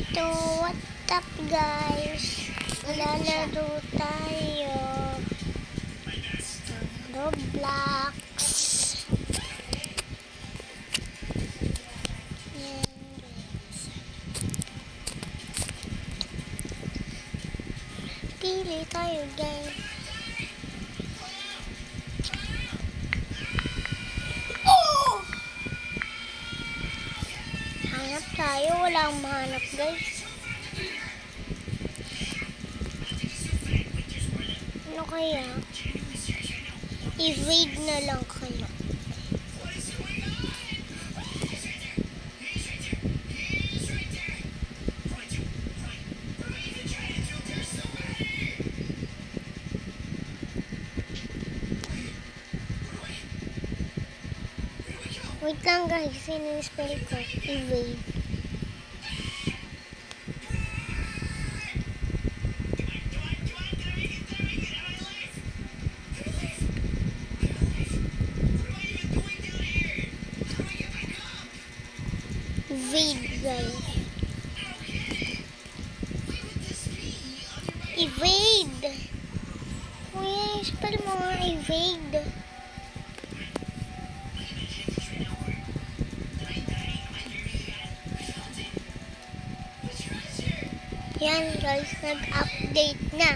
So, what's up guys? Lalaro tayo. Roblox. Pili tayo guys. Oh! Hanap tayo. Walang mahanap guys. Ano kaya? Evade na lang kaya. Wait lang guys, sinin-spell ko. Evade. Evade guys. Evade. Kuya, spell mo nga evade. Yan guys, nag-update na.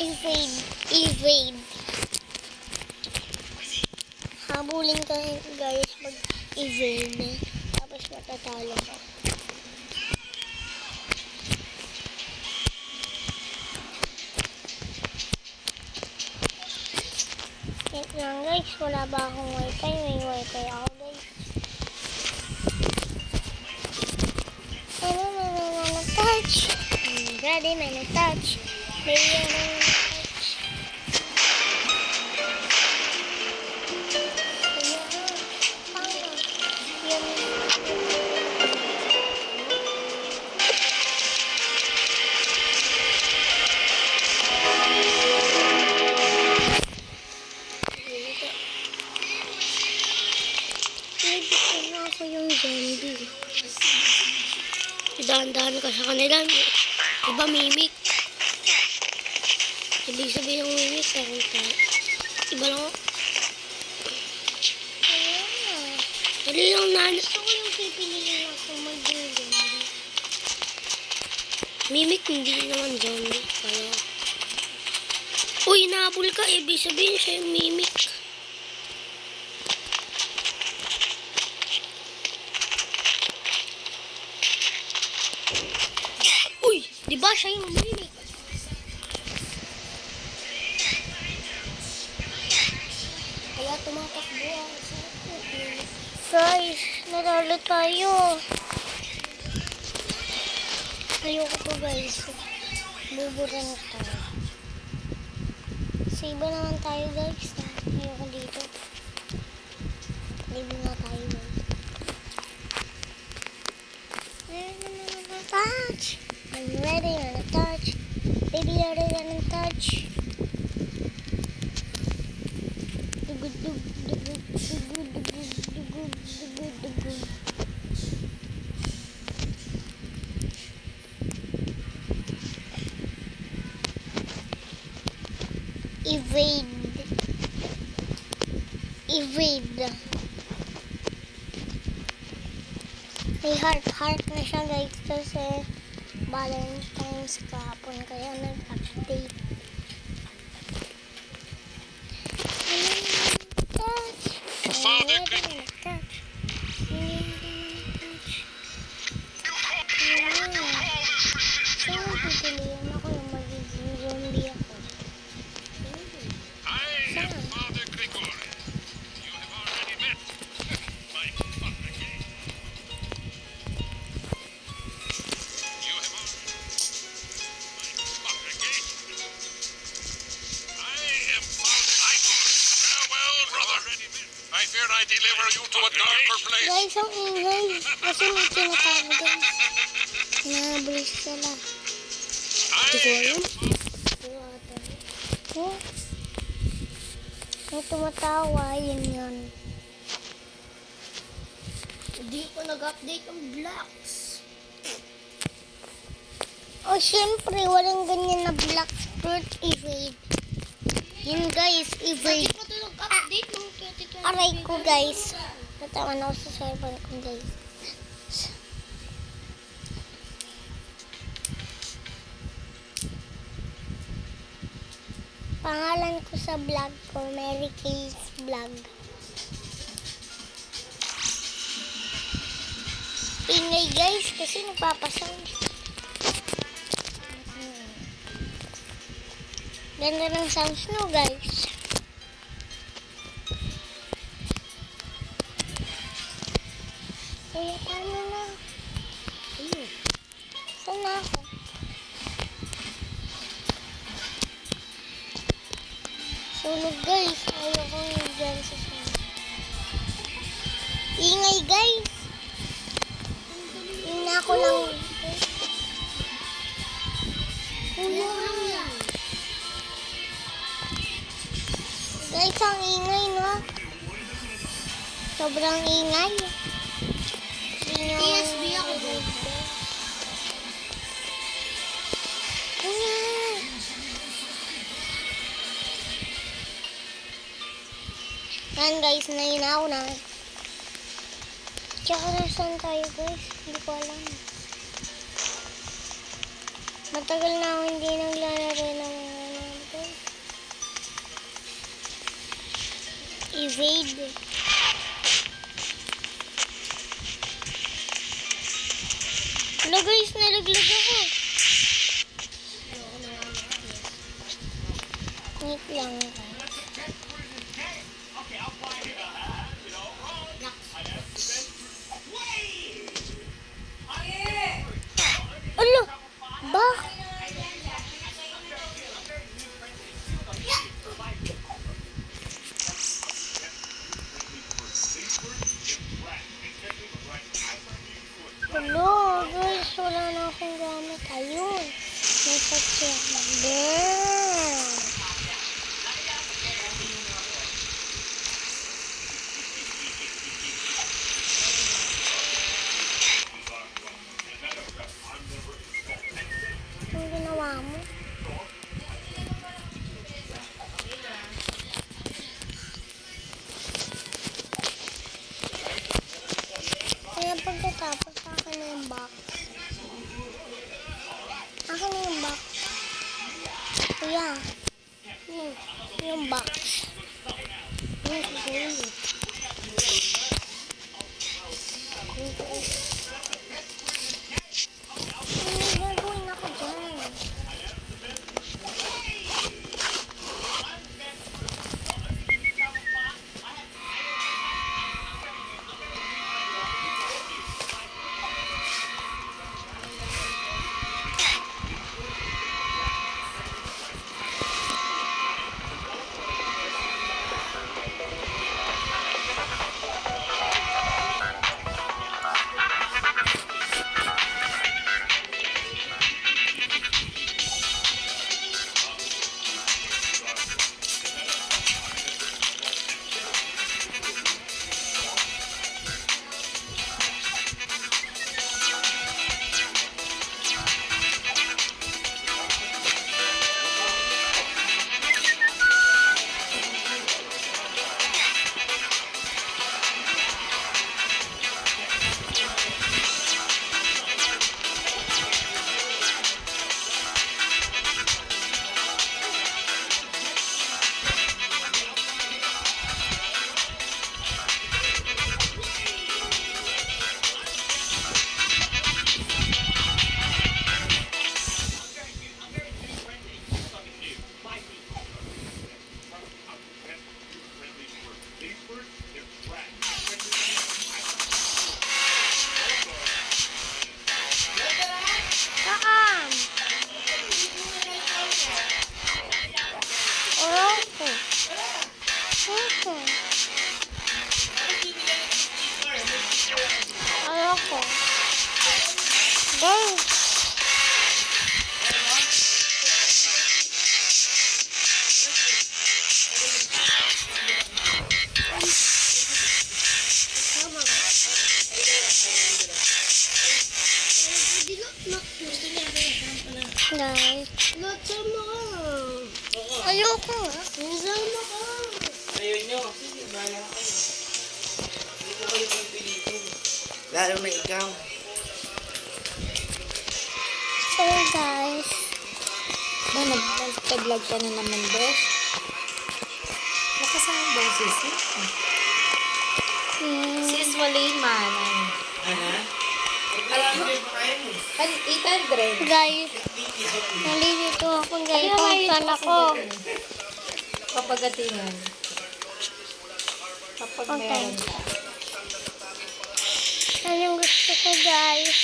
Evade, evade. Habulin ka guys mag-evade. Tapos matatalo ka. Wait lang guys, wala ba akong wifi? May wifi ako guys. Ano na naman na touch? Hmm, Ready na Kanila. Iba mimik. Ibig sabihin ng mimik, pero tayo. Iba lang. Dali lang na. Gusto ko yung pipiliin ako maging zombie. Mimik, hindi naman zombie. Kaya. Uy, nahabol ka. Ibig sabihin siya yung mimik. Uy, di ba siya yung mimik? Kaya tumatakbo ako sa Guys, natalo tayo. Ayoko to guys. Bubura na tayo. Save naman tayo guys. Ayoko dito. Nga tayo I'm ready, I'm gonna touch. Baby, I'm gonna touch. Evade. Evade. May heart, heart na siya guys kasi Valentine's kahapon kaya nag-update. Deliver you to a darker place. Guys, ang ingay. Kasi may tinatago doon. Nabulis sila. I am Oh. Yung tumatawa, yun yun. Hindi ko nag-update ang blocks. Oh, syempre, walang ganyan na black fruit evade. Yun, guys, ng 2020. Aray ko, guys. Natawan ako sa cellphone ko, guys. Pangalan ko sa vlog ko, Mary Kay's Vlog. Ingay guys, kasi nagpapasound. Ganda ng sounds no guys. Kuya, paano na? Ayun. Saan na ako? Sunog guys. Ayoko yung dyan sa sunog. Ingay guys. Ina ko lang. Guys, ang ingay no? Sobrang ingay. Ingay. TSB ako. Kuya. Yan guys, naina ako na. Tsaka nasan tayo guys? Hindi ko alam. Matagal na ako hindi naglalaro ng Evade. Wala guys, nalaglag ako. Wait lang Yung box. Yung kukunin. Lalo na ikaw. So guys, Ba, nag-vlog ka na naman, Bes? Lakas ang boses eh. hmm, Sis, Waliman. Ano? Alam mo pa kayo mo. 800. guys, nalilito ako guys kung saan ako. Papagatingan. Kapag Okay. meron. Anong gusto ko guys?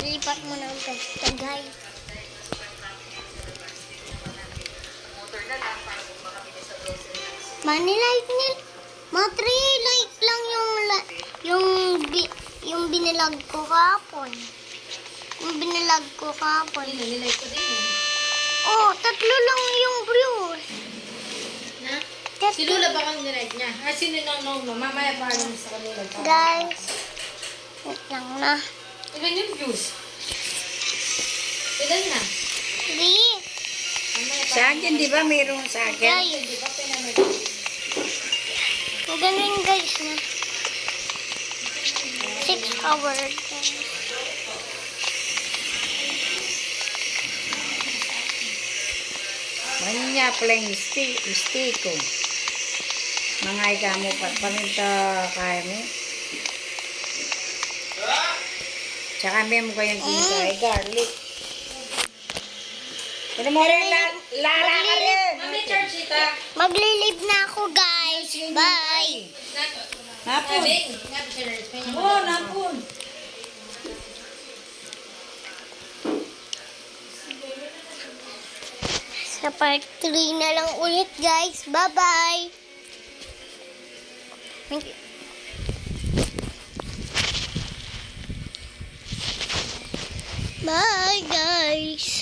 Lipat mo ng pesta guys. Money like nil. 3 like lang yung yung yung binilag ko kahapon. Yung binilag ko kahapon. Nililay ko din eh. Oh, tatlo lang yung views. Na? Tatlo. Si Lula ba kang nilike niya? Ah, sino nang no, no, mamaya pa alam sa kanila. Guys, wait lang na. Ilan yung views? Ilan na? Three. Sa akin, di ba mayroon sa akin? Guys, Di ba pinamay? ganun guys na. Six hours. Manya plang sti stiko. Mga ikamo pa paminta kaya mo. Tsaka may mo kayong tinta ay garlic. Pero mo rin la, lara ka rin. Mami, charge ita. Maglilib na ako guys. Bye. Hapon. Sa part 3 na lang ulit guys. Bye-bye. Bye guys.